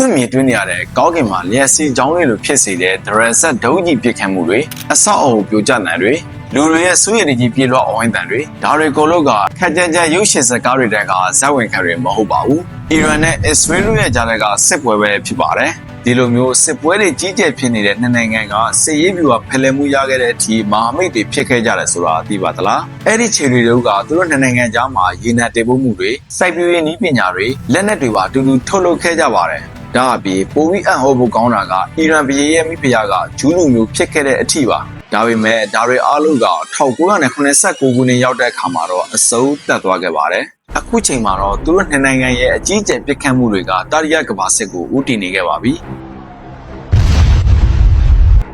ခုမြင်တွေ့နေရတဲ့ကောင်းကင်မှာလျှက်စီချောင်းလေးလိုဖြစ်စေတဲ့ဒရန်ဆက်ဒုံးကြီးပြစ်ခတ်မှုတွေအဆောက်အအုံပြိုကျနိုင်တွေလူတွေရဲ့စိုးရိမ်ကြီးပြေလွှတ်အဝိုင်းတန်တွေဒါတွေကိုလို့ကခက်ကြမ်းကြမ်းရုပ်ရှင်စကားတွေတက်ကဇက်ဝင်ခံတွေမဟုတ်ပါဘူးအီရန်နဲ့အစ္စရေးတို့ရဲ့ကြားထဲကစစ်ပွဲပဲဖြစ်ပါတယ်ဒီလိုမျိုးစစ်ပွဲတွေကြီးကျယ်ဖြစ်နေတဲ့နှစ်နိုင်ငံကစစ်ရေးဗျူဟာဖလှယ်မှုရခဲ့တဲ့အထိမဟာမိတ်တွေဖြစ်ခဲ့ကြတယ်ဆိုတာသိပါသလားအဲ့ဒီခြေတွေတို့ကသူတို့နှစ်နိုင်ငံကြားမှာရေနံတေဖို့မှုတွေစိုက်ပျိုးရေးနည်းပညာတွေလက်နက်တွေပါအတူတူထုတ်လုပ်ခဲ့ကြပါတယ် ဒါအပြင်ပိုပြီးအံ့ဩဖို့ကောင်းတာကအီရန်ပြည်ရဲ့မိဖုရားကဂျူးလူမျိုးဖြစ်ခဲ့တဲ့အထိပါဒါပေမဲ့ဒါတွေအားလုံးက1989ခုနှစ်ရောက်တဲ့အခါမှာတော့အစိုးတက်သွားခဲ့ပါတယ်အခုချိန်မှာတော့သူတို့နှစ်နိုင်ငံရဲ့အကြီးအကျယ်ပြစ်ခတ်မှုတွေကတာရီယကမ္ဘာစစ်ကိုဦးတည်နေခဲ့ပါပြီ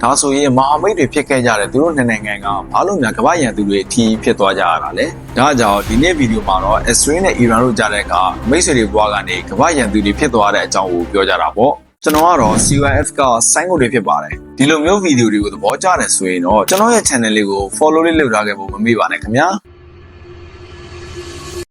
ဒါဆိုရင်မဟာမိတ်တွေဖြစ်ခဲ့ကြတဲ့သူတို့နှစ်နိုင်ငံကဘာလို့များကမ္ဘာရန်သူတွေအထီးဖြစ်သွားကြရတာလဲဒါကြောင့်ဒီနေ့ဗီဒီယိုမှာတော့ Israel နဲ့ Iran တို့ကြားတဲ့ကမိတ်ဆွေတွေဘွားကနေကမ္ဘာရန်သူတွေဖြစ်သွားတဲ့အကြောင်းကိုပြောကြတာပေါ့ကျွန်တော်ကတော့ CYF ကစိုင်းကိုတွေဖြစ်ပါတယ်ဒီလိုမျိုးဗီဒီယိုတွေကိုသဘောကျတယ်ဆိုရင်တော့ကျွန်တော်ရဲ့ channel လေးကို follow လေးလုပ်ထားခဲ့ဖို့မမေ့ပါနဲ့ခင်ဗျာ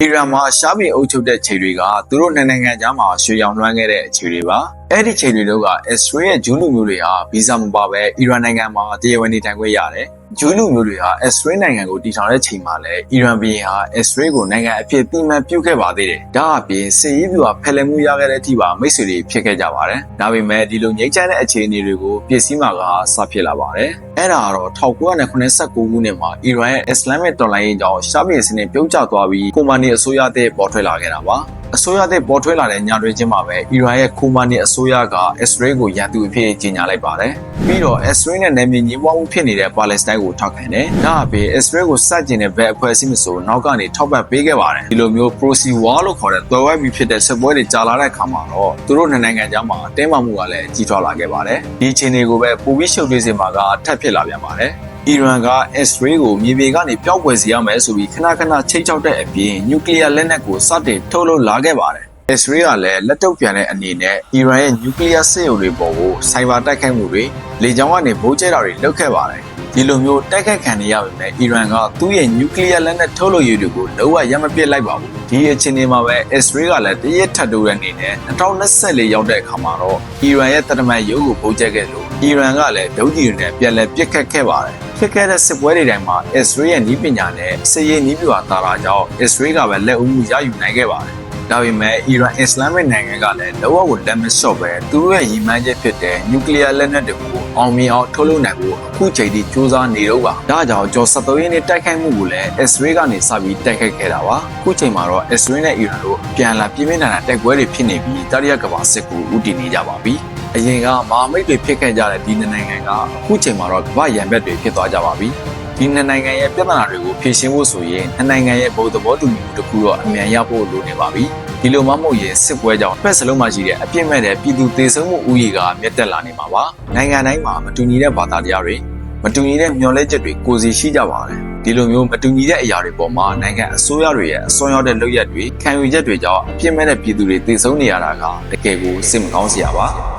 အီရန်မှာရှားပြည်အုပ်ချုပ်တဲ့ခြေတွေကသူတို့နှစ်နိုင်ငံကြားမှာရွှေရောင်လွှမ်းခဲ့တဲ့ခြေတွေပါ အဲ့ဒီခြေတွေတို့က Israel ရဲ့ဂျူးလူမျိုးတွေဟာဗီဇာမပါဘဲအီရန်နိုင်ငံမှာတရားဝင်နေထိုင်ခွင့်ရတယ်ဂျူးလူမျိုးတွေဟာ Israel နိုင်ငံကိုတည်ထောင်တဲ့ချိန်မှာလည်းအီရန်ပြည်ဟာ Israel ကိုနိုင်ငံအဖြစ်တိမှန်ပြုခဲ့ပါသေးတယ်ဒါအပြင်စစ်ရေးပြူဟာဖယ်လှယ်မှုရခဲ့တဲ့အထိပါမိတ်ဆွေတွေဖြစ်ခဲ့ကြပါတယ်ဒါပေမဲ့ဒီလိုငြိမ်းချမ်းတဲ့အခြေအနေတွေကိုပြည့်စည်မှာကစဖြစ်လာပါတယ်အဲ့ဒါကတော့1989ခုနှစ်မှာအီရန်ရဲ့ Islamic တော်လှန်ရေးကြောင့်ရှားပြည်စနစ်ပြုတ်ကျသွားပြီးကွန်မာနီအစိုးရတဲ့ပေါ်ထွက်လာခဲ့တာပါ အစိုးရတဲ့ပေါ်ထွဲလာတဲ့ညတွင်ချင်းမှာပဲအီရန်ရဲ့ခိုမာနီအစိုးရကအစ္စရေးကိုရန်သူအဖြစ်ကြီးညာလိုက်ပါတယ်။ပြီးတော့အစ္စရေးနဲ့နယ်မြေညီပွားမှုဖြစ်နေတဲ့ပါလက်စတိုင်းကိုထောက်ခံတယ်။ဒါအပြင်အစ္စရေးကိုစတင်တဲ့ဘက်အဖွဲ့အစည်းမဆိုနောက်ကနေထောက်ပံ့ပေးခဲ့ပါတယ်။ဒီလိုမျိုး proxy war လို့ခေါ်တဲ့သွယ်ဝိုက်ပြီးဖြစ်တဲ့စစ်ပွဲတွေကြာလာတဲ့အခါမှာတော့သူတို့နှစ်နိုင်ငံကြားမှာတင်းမာမှုကလည်းကြီးထွားလာခဲ့ပါတယ်။ဒီအခြေအနေကိုပဲပိုပြီးရှုပ်ထွေးစေမှာကထပ်ဖြစ်လာပြန်ပါတယ်။ အီရန်က Israel ကိုမြေပြင်ကနေပျောက်ကွယ်စေရမယ်ဆိုပြီးခဏခဏချိတ်ချောက်တဲ့အပြင်နျူကလ িয়ার လက်နက်ကိုစတင်ထုတ်လုပ်လာခဲ့ပါတယ်။ Israel ကလည်းလက်တုပ်ပြန်တဲ့အနေနဲ့အီရန်ရဲ့နျူကလ িয়ার စစ်ရုံတွေပေါ်ကိုစိုက်ဘာတိုက်ခိုက်မှုတွေလေကြောင်းကနေဗုံးကျဲတာတွေလုပ်ခဲ့ပါတယ်။ဒီလိုမျိုးတိုက်ခိုက်ခံနေရပေမဲ့အီရန်ကသူ့ရဲ့နျူကလ িয়ার လက်နက်ထုတ်လုပ်ရေးတွေကိုလုံးဝရမပစ်လိုက်ပါဘူး။ဒီအခြေအနေမှာပဲ Israel ကလည်းတရက်ထပ်တိုးတဲ့အနေနဲ့2024ရောက်တဲ့အခါမှာတော့အီရန်ရဲ့တရမန်ရုပ်ကိုဗုံးကျဲခဲ့လို့အီရန်ကလည်းဒုံးကျည်တွေနဲ့ပြန်လည်ပစ်ခတ်ခဲ့ပါတယ်။ဖြစ်ခဲ့တဲ့စစ်ပွဲတွေတိုင်းမှာ Israel ရဲ့နီးပညာနဲ့စစ်ရေးနီးပြဟာတာတာကြောင့် Israel ကပဲလက်ဦးမှုရယူနိုင်ခဲ့ပါတယ်။ ဒါပေမဲ့ Iran Islamic နိုင်ငံကလည်းလောကကိုလက်မလျှော့ပဲသူတို့ရဲ့ရည်မှန်းချက်ဖြစ်တဲ့ nuclear လက်နက်တွေကိုအောင်မြင်အောင်ထုတ်လုပ်နိုင်ဖို့အခုချိန်ထိစူးစမ်းနေတော့ပါ။ဒါကြောင့်ကျော်73ရင်းနဲ့တိုက်ခိုက်မှုကိုလည်း Israel ကနေစပြီးတိုက်ခိုက်ခဲ့တာပါ။အခုချိန်မှာတော့ Israel နဲ့ Iran တို့ပြန်လာပြင်းပြင်းထန်ထန်တိုက်ပွဲတွေဖြစ်နေပြီးတတိယကမ္ဘာစစ်ကိုဦးတည်နေကြပါပြီ။အရင်ကမဟာမိတ်တွေဖြစ်ခဲ့ကြတဲ့ဒီနှစ်နိုင်ငံကအခုချိန်မှာတော့ကမ္ဘာရန်ဘက်တွေဖြစ်သွားကြပါပြီ။ ဒီနှစ်နိုင်ငံရဲ့ပြဿနာတွေကိုဖြေရှင်းဖို့ဆိုရင်နှစ်နိုင်ငံရဲ့ဘုံသဘောတူညီမှုတစ်ခုတော့အမြန်ရဖို့လိုနေပါပြီ။ဒီလိုမှမဟုတ်ရင်စစ်ပွဲကြောင့်ဖက်စလုံးမှာရှိတဲ့အပြစ်မဲ့တဲ့ပြည်သူသေဆုံးမှုဥယျာဉ်ကမြင့်တက်လာနေမှာပါ။နိုင်ငံတိုင်းမှာမတူညီတဲ့ဘာသာတရားတွေမတူညီတဲ့မျှော်လင့်ချက်တွေကိုစီရှိကြပါတယ်။ဒီလိုမျိုးမတူညီတဲ့အရာတွေပေါ်မှာနိုင်ငံအစိုးရတွေရဲ့အစွမ်းရောက်တဲ့လုပ်ရက်တွေခံယူချက်တွေကြောင့်အပြစ်မဲ့တဲ့ပြည်သူတွေသေဆုံးနေရတာကတကယ်ကိုစိတ်မကောင်းစရာပါ။